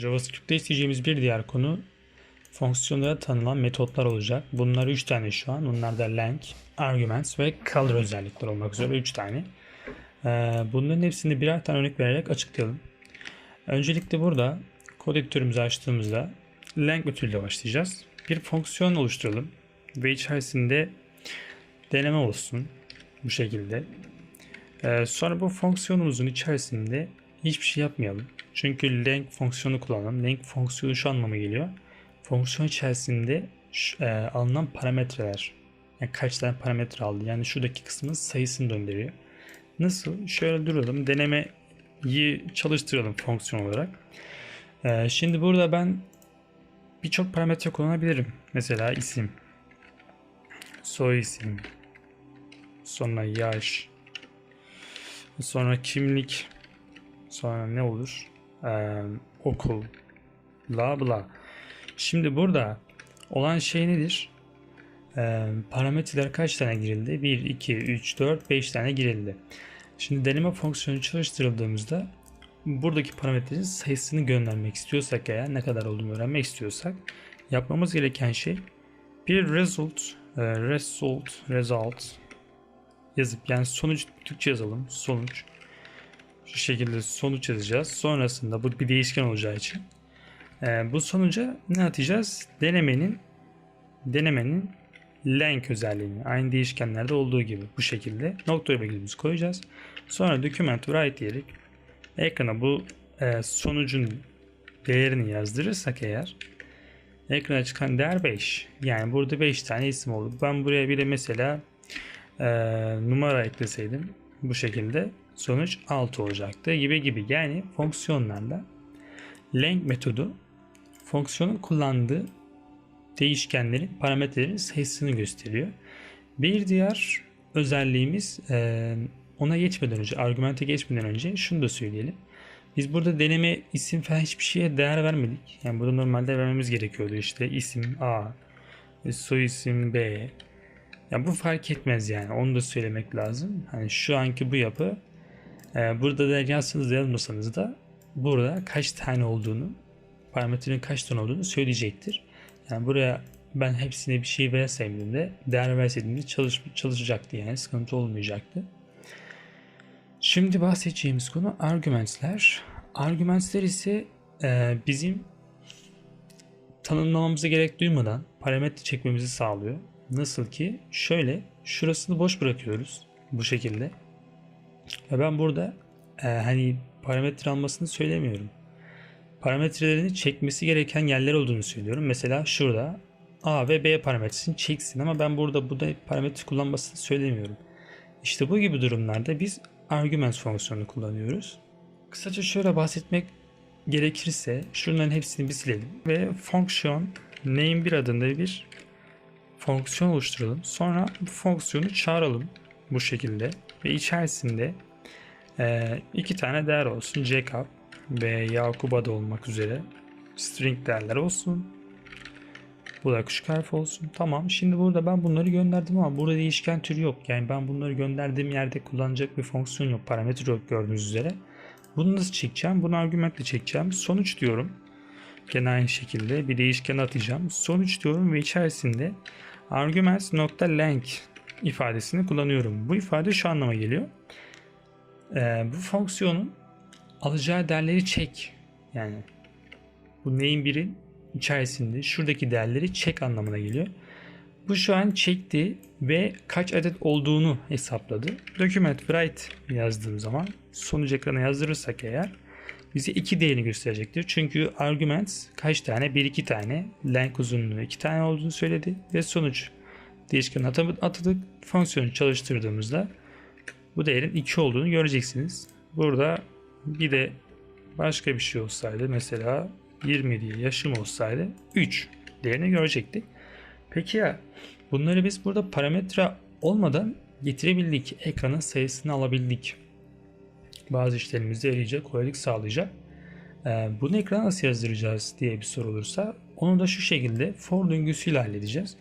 JavaScript'te isteyeceğimiz bir diğer konu fonksiyonlara tanınan metotlar olacak. Bunlar 3 tane şu an. Bunlar da length, arguments ve color özellikler olmak üzere 3 tane. Ee, Bunların hepsini birer tane örnek vererek açıklayalım. Öncelikle burada kod editörümüzü açtığımızda length metoduyla başlayacağız. Bir fonksiyon oluşturalım ve içerisinde deneme olsun bu şekilde. Ee, sonra bu fonksiyonumuzun içerisinde hiçbir şey yapmayalım. Çünkü length fonksiyonu kullanalım. Length fonksiyonu şu anlama geliyor. Fonksiyon içerisinde şu- e, alınan parametreler. Yani kaç tane parametre aldı. Yani şuradaki kısmın sayısını döndürüyor. Nasıl? Şöyle duralım. Denemeyi çalıştıralım fonksiyon olarak. Ee, şimdi burada ben birçok parametre kullanabilirim. Mesela isim, soy isim, sonra yaş, sonra kimlik, sonra ne olur? Ee, okul, bla bla. Şimdi burada olan şey nedir? Ee, parametreler kaç tane girildi? 1, 2, 3, 4, 5 tane girildi. Şimdi deneme fonksiyonu çalıştırıldığımızda buradaki parametrenin sayısını göndermek istiyorsak eğer ne kadar olduğunu öğrenmek istiyorsak yapmamız gereken şey bir result e, result result yazıp yani sonuç Türkçe yazalım sonuç şu şekilde sonuç yazacağız sonrasında bu bir değişken olacağı için e, bu sonuca ne atacağız denemenin denemenin length özelliğini aynı değişkenlerde olduğu gibi bu şekilde nokta virgülümüzü koyacağız sonra document write diyerek ekrana bu e, sonucun değerini yazdırırsak eğer ekrana çıkan değer 5. Yani burada 5 tane isim oldu. Ben buraya bir de mesela e, numara ekleseydim bu şekilde sonuç 6 olacaktı gibi gibi. Yani fonksiyonlarla length metodu fonksiyonun kullandığı değişkenlerin parametrelerin sayısını gösteriyor. Bir diğer özelliğimiz e, ona geçmeden önce, argümante geçmeden önce şunu da söyleyelim. Biz burada deneme isim falan hiçbir şeye değer vermedik. Yani burada normalde vermemiz gerekiyordu işte isim A, soy isim B. Ya bu fark etmez yani onu da söylemek lazım. Hani şu anki bu yapı burada da yazsanız da yazmasanız da burada kaç tane olduğunu parametrenin kaç tane olduğunu söyleyecektir. Yani buraya ben hepsine bir şey verseydim de değer verseydim de çalış, çalışacaktı yani sıkıntı olmayacaktı. Şimdi bahsedeceğimiz konu argumentsler. Argumentsler ise e, bizim tanımlamamıza gerek duymadan parametre çekmemizi sağlıyor. Nasıl ki şöyle şurasını boş bırakıyoruz bu şekilde. Ve ben burada e, hani parametre almasını söylemiyorum. Parametrelerini çekmesi gereken yerler olduğunu söylüyorum. Mesela şurada A ve B parametresini çeksin ama ben burada bu da parametre kullanmasını söylemiyorum. İşte bu gibi durumlarda biz arguments fonksiyonunu kullanıyoruz. Kısaca şöyle bahsetmek gerekirse şunların hepsini bir silelim ve fonksiyon name1 adında bir fonksiyon oluşturalım. Sonra bu fonksiyonu çağıralım bu şekilde ve içerisinde e, iki tane değer olsun. Jacob ve Yakup adı olmak üzere string değerler olsun. Bu da küçük harf olsun. Tamam. Şimdi burada ben bunları gönderdim ama burada değişken türü yok. Yani ben bunları gönderdiğim yerde kullanacak bir fonksiyon yok. Parametre yok gördüğünüz üzere. Bunu nasıl çekeceğim? Bunu argümantle çekeceğim. Sonuç diyorum. Gene aynı şekilde bir değişken atacağım. Sonuç diyorum ve içerisinde arguments.length ifadesini kullanıyorum. Bu ifade şu anlama geliyor. Ee, bu fonksiyonun alacağı değerleri çek. Yani bu neyin birin içerisinde şuradaki değerleri çek anlamına geliyor. Bu şu an çekti ve kaç adet olduğunu hesapladı. Document write yazdığım zaman sonuç ekrana yazdırırsak eğer bize iki değerini gösterecektir. Çünkü arguments kaç tane? Bir iki tane. Length uzunluğu iki tane olduğunu söyledi ve sonuç değişken atadık. Fonksiyonu çalıştırdığımızda bu değerin 2 olduğunu göreceksiniz. Burada bir de başka bir şey olsaydı mesela 20 diye yaşım olsaydı 3 değerini görecektik. Peki ya bunları biz burada parametre olmadan getirebildik. Ekranın sayısını alabildik. Bazı işlerimizde yarayacak, kolaylık sağlayacak. Ee, bunu ekrana nasıl yazdıracağız diye bir soru olursa onu da şu şekilde for döngüsüyle halledeceğiz.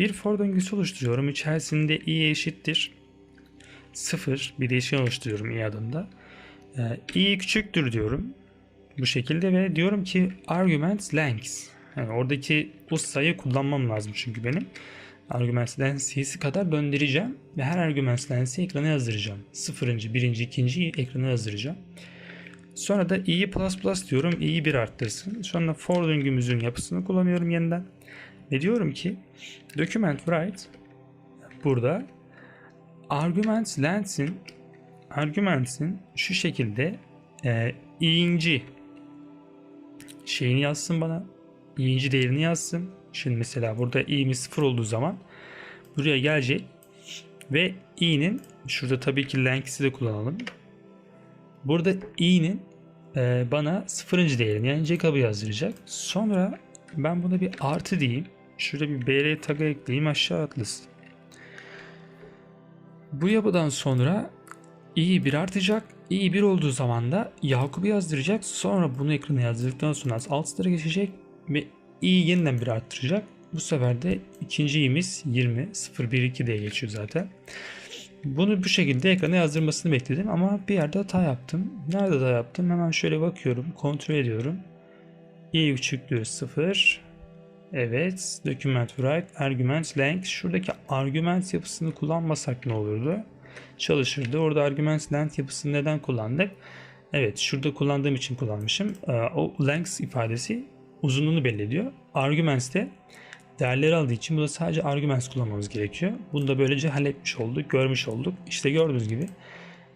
Bir for döngüsü oluşturuyorum. İçerisinde i eşittir 0 bir değişken oluşturuyorum i adında. Ee, i küçüktür diyorum. Bu şekilde ve diyorum ki argument length. Yani oradaki o sayı kullanmam lazım çünkü benim. Argument length sayısı kadar döndüreceğim ve her argument length'i ekrana yazdıracağım. Sıfırıncı, birinci, ikinciyi ekrana yazdıracağım. Sonra da i'yi plus plus diyorum. i'yi bir arttırsın. Sonra for döngümüzün yapısını kullanıyorum yeniden. Ve diyorum ki document write burada argument length'in arguments'in şu şekilde e, i'inci şeyini yazsın bana. i'inci değerini yazsın. Şimdi mesela burada i'miz sıfır olduğu zaman buraya gelecek ve i'nin şurada tabii ki length'i de kullanalım. Burada i'nin e, bana sıfırıncı değerini yani Jacob'ı yazdıracak. Sonra ben buna bir artı diyeyim. Şurada bir br tagı ekleyeyim aşağı atlasın. Bu yapıdan sonra i bir artacak. i bir olduğu zaman da Yakup'u yazdıracak. Sonra bunu ekrana yazdırdıktan sonra alt sıra geçecek ve i yeniden bir arttıracak. Bu sefer de ikinci i'miz 20 012 diye geçiyor zaten. Bunu bu şekilde ekrana yazdırmasını bekledim ama bir yerde hata yaptım. Nerede hata yaptım? Hemen şöyle bakıyorum, kontrol ediyorum. i küçüklüğü 0. Evet, document write, argument length. Şuradaki argument yapısını kullanmasak ne olurdu? Çalışırdı. Orada argument length yapısını neden kullandık? Evet, şurada kullandığım için kullanmışım. Ee, o length ifadesi uzunluğunu belli ediyor. Arguments de değerleri aldığı için burada sadece arguments kullanmamız gerekiyor. Bunu da böylece halletmiş olduk, görmüş olduk. İşte gördüğünüz gibi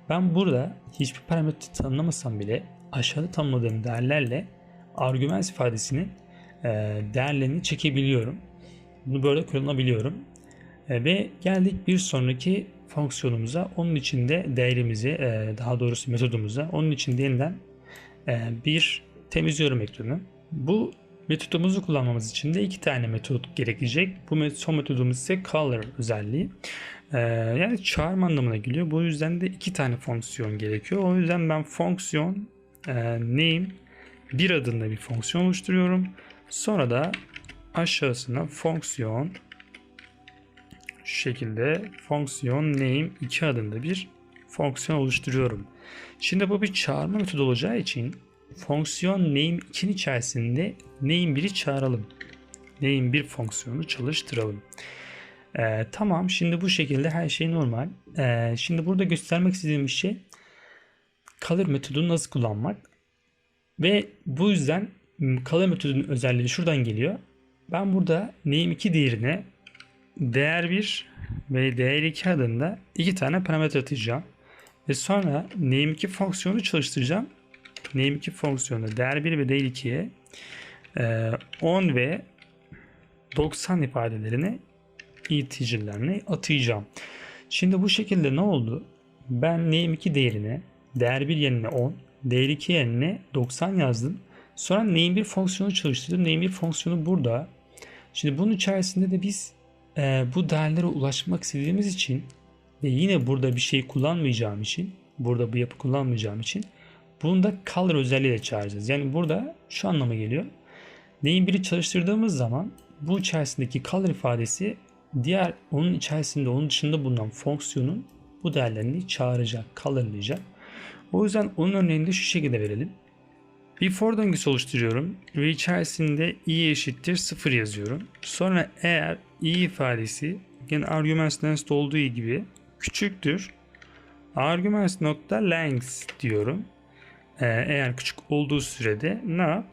ben burada hiçbir parametre tanımlamasam bile aşağıda tanımladığım değerlerle arguments ifadesinin değerlerini çekebiliyorum. Bunu böyle kullanabiliyorum. E, ve geldik bir sonraki fonksiyonumuza. Onun içinde değerimizi, e, daha doğrusu metodumuza, onun için yeniden bir temizliyorum ekranı. Bu Metodumuzu kullanmamız için de iki tane metot gerekecek. Bu son metodumuz ise color özelliği. Yani çağırma anlamına geliyor. Bu yüzden de iki tane fonksiyon gerekiyor. O yüzden ben fonksiyon e, name bir adında bir fonksiyon oluşturuyorum. Sonra da aşağısına fonksiyon şu şekilde fonksiyon name 2 adında bir fonksiyon oluşturuyorum. Şimdi bu bir çağırma metodu olacağı için fonksiyon name 2'nin içerisinde name 1'i çağıralım. Name 1 fonksiyonu çalıştıralım. Ee, tamam şimdi bu şekilde her şey normal. Ee, şimdi burada göstermek istediğim şey color metodunu nasıl kullanmak. Ve bu yüzden color metodunun özelliği şuradan geliyor. Ben burada name 2 değerine değer 1 ve değer 2 adında iki tane parametre atacağım. Ve sonra name2 fonksiyonu çalıştıracağım name2 fonksiyonu değer 1 ve değer 2'ye 10 ve 90 ifadelerini iticilerini atayacağım. Şimdi bu şekilde ne oldu? Ben name2 değerine değer 1 yerine 10, değer 2 yerine 90 yazdım. Sonra name1 fonksiyonu çalıştırdım. Name1 fonksiyonu burada. Şimdi bunun içerisinde de biz e, bu değerlere ulaşmak istediğimiz için ve yine burada bir şey kullanmayacağım için, burada bu yapı kullanmayacağım için bunu da color özelliğiyle çağıracağız. Yani burada şu anlama geliyor. Neyin biri çalıştırdığımız zaman bu içerisindeki color ifadesi diğer onun içerisinde onun dışında bulunan fonksiyonun bu değerlerini çağıracak, colorlayacak. O yüzden onun örneğini de şu şekilde verelim. Bir for döngüsü oluşturuyorum ve içerisinde i eşittir 0 yazıyorum. Sonra eğer i ifadesi yine arguments length olduğu gibi küçüktür arguments nokta length diyorum. Ee, eğer küçük olduğu sürede ne yap?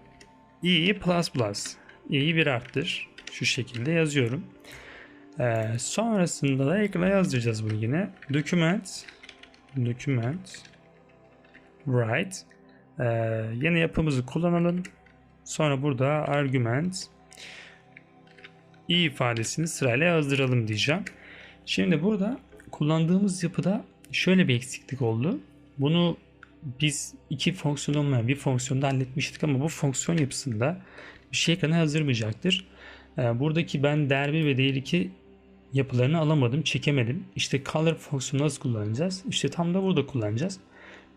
i'yi plus plus. i'yi bir arttır. Şu şekilde yazıyorum. Ee, sonrasında da ekrana yazdıracağız bunu yine. Document document write ee, yeni yapımızı kullanalım. Sonra burada argument i ifadesini sırayla yazdıralım diyeceğim. Şimdi burada kullandığımız yapıda şöyle bir eksiklik oldu. Bunu biz iki fonksiyon olmayan bir fonksiyonda halletmiştik ama bu fonksiyon yapısında bir şey ekrana yazdırmayacaktır. Ee, buradaki ben değer 1 ve değer 2 yapılarını alamadım, çekemedim. İşte color fonksiyonu nasıl kullanacağız? İşte tam da burada kullanacağız.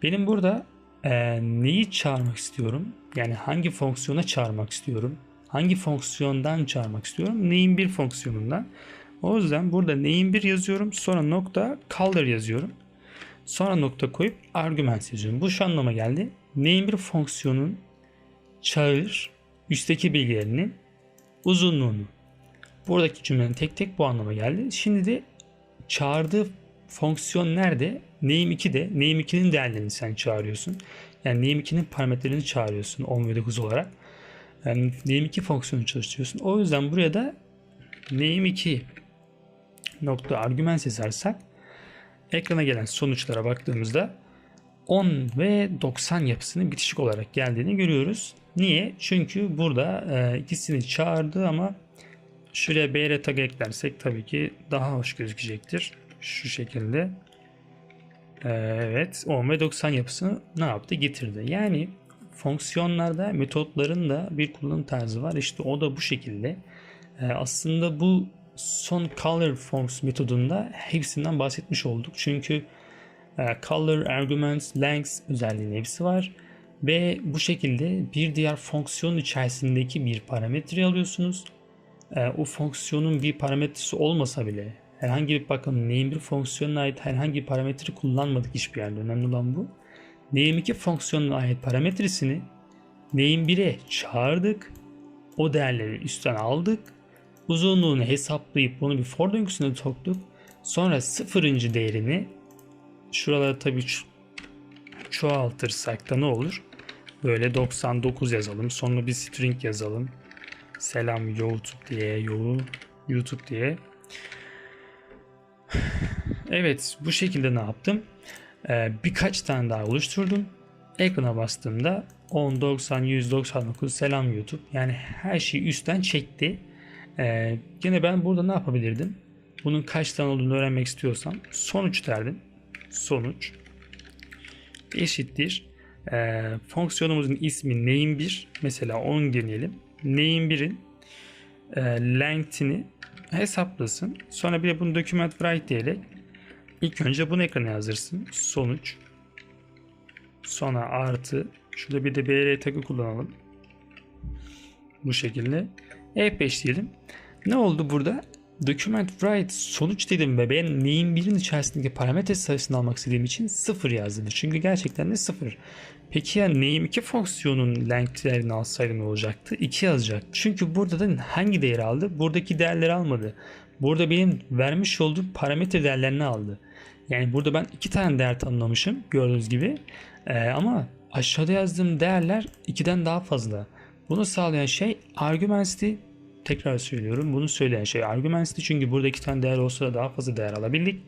Benim burada e, neyi çağırmak istiyorum? Yani hangi fonksiyona çağırmak istiyorum? Hangi fonksiyondan çağırmak istiyorum? Neyin bir fonksiyonundan. O yüzden burada neyin bir yazıyorum. Sonra nokta color yazıyorum. Sonra nokta koyup argument yazıyorum. Bu şu anlama geldi. Neyin bir fonksiyonun çağır üstteki bilgilerinin uzunluğunu. Buradaki cümlenin tek tek bu anlama geldi. Şimdi de çağırdığı fonksiyon nerede? Name 2'de. Name 2'nin değerlerini sen çağırıyorsun. Yani Name 2'nin parametrelerini çağırıyorsun 10 ve 9 olarak. Yani Name 2 fonksiyonu çalıştırıyorsun. O yüzden buraya da Name 2 nokta argüman yazarsak ekrana gelen sonuçlara baktığımızda 10 ve 90 yapısının bitişik olarak geldiğini görüyoruz. Niye? Çünkü burada e, ikisini çağırdı ama şuraya BR tag eklersek tabii ki daha hoş gözükecektir. Şu şekilde. Evet 10 ve 90 yapısını ne yaptı? Getirdi. Yani fonksiyonlarda metotların da bir kullanım tarzı var. İşte o da bu şekilde. E, aslında bu son color forms metodunda hepsinden bahsetmiş olduk. Çünkü e, color, arguments, lengths özelliğinin hepsi var. Ve bu şekilde bir diğer fonksiyon içerisindeki bir parametre alıyorsunuz. E, o fonksiyonun bir parametresi olmasa bile herhangi bir bakın name bir fonksiyonuna ait herhangi bir parametre kullanmadık hiçbir yerde. Önemli olan bu. Name 2 fonksiyonuna ait parametresini name 1'e çağırdık. O değerleri üstten aldık. Uzunluğunu hesaplayıp bunu bir for döngüsüne soktuk. Sonra sıfırıncı değerini şuralara tabii çoğaltırsak da ne olur? Böyle 99 yazalım. Sonra bir string yazalım. Selam YouTube diye, yo, YouTube diye. Evet bu şekilde ne yaptım? Ee, birkaç tane daha oluşturdum. Ekrana bastığımda 10, 90, 199 selam YouTube. Yani her şeyi üstten çekti. Ee, yine ben burada ne yapabilirdim? Bunun kaç tane olduğunu öğrenmek istiyorsam sonuç derdim. Sonuç eşittir. Ee, fonksiyonumuzun ismi name1 mesela 10 deneyelim. Name1'in e, length'ini hesaplasın. Sonra bir de bunu document write diyerek ilk önce bunu ekrana yazdırsın. Sonuç sonra artı şurada bir de br tagı kullanalım. Bu şekilde F5 diyelim. Ne oldu burada? Document write sonuç dedim ve ben neyin birinin içerisindeki parametre sayısını almak istediğim için 0 yazdım. Çünkü gerçekten de 0. Peki ya name 2 fonksiyonun length değerini alsaydım ne olacaktı? 2 yazacaktı. Çünkü burada da hangi değeri aldı? Buradaki değerleri almadı. Burada benim vermiş olduğum parametre değerlerini aldı. Yani burada ben iki tane değer tanımlamışım gördüğünüz gibi. Ee, ama aşağıda yazdığım değerler 2'den daha fazla. Bunu sağlayan şey arguments'ti tekrar söylüyorum. Bunu söyleyen şey arguments'ti. Çünkü burada iki tane değer olsa da daha fazla değer alabildik.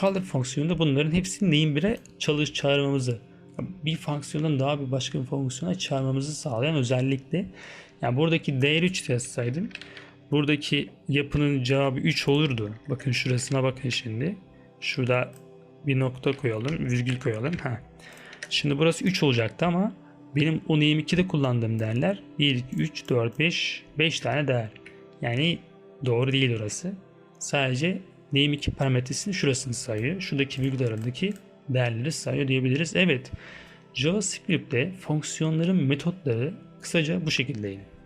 Color fonksiyonunda bunların hepsini neyin bire çalış çağırmamızı bir fonksiyondan daha bir başka bir fonksiyona çağırmamızı sağlayan özellikle. Yani buradaki değer 3 yazsaydım buradaki yapının cevabı 3 olurdu. Bakın şurasına bakın şimdi. Şurada bir nokta koyalım, virgül koyalım. Ha. Şimdi burası 3 olacaktı ama benim o name 2'de kullandığım değerler 1, 2, 3, 4, 5, 5 tane değer. Yani doğru değil orası. Sadece name 2 parametresini şurasını sayıyor. Şuradaki virgül arasındaki değerleri sayıyor diyebiliriz. Evet JavaScript'te fonksiyonların metotları kısaca bu şekildeydi.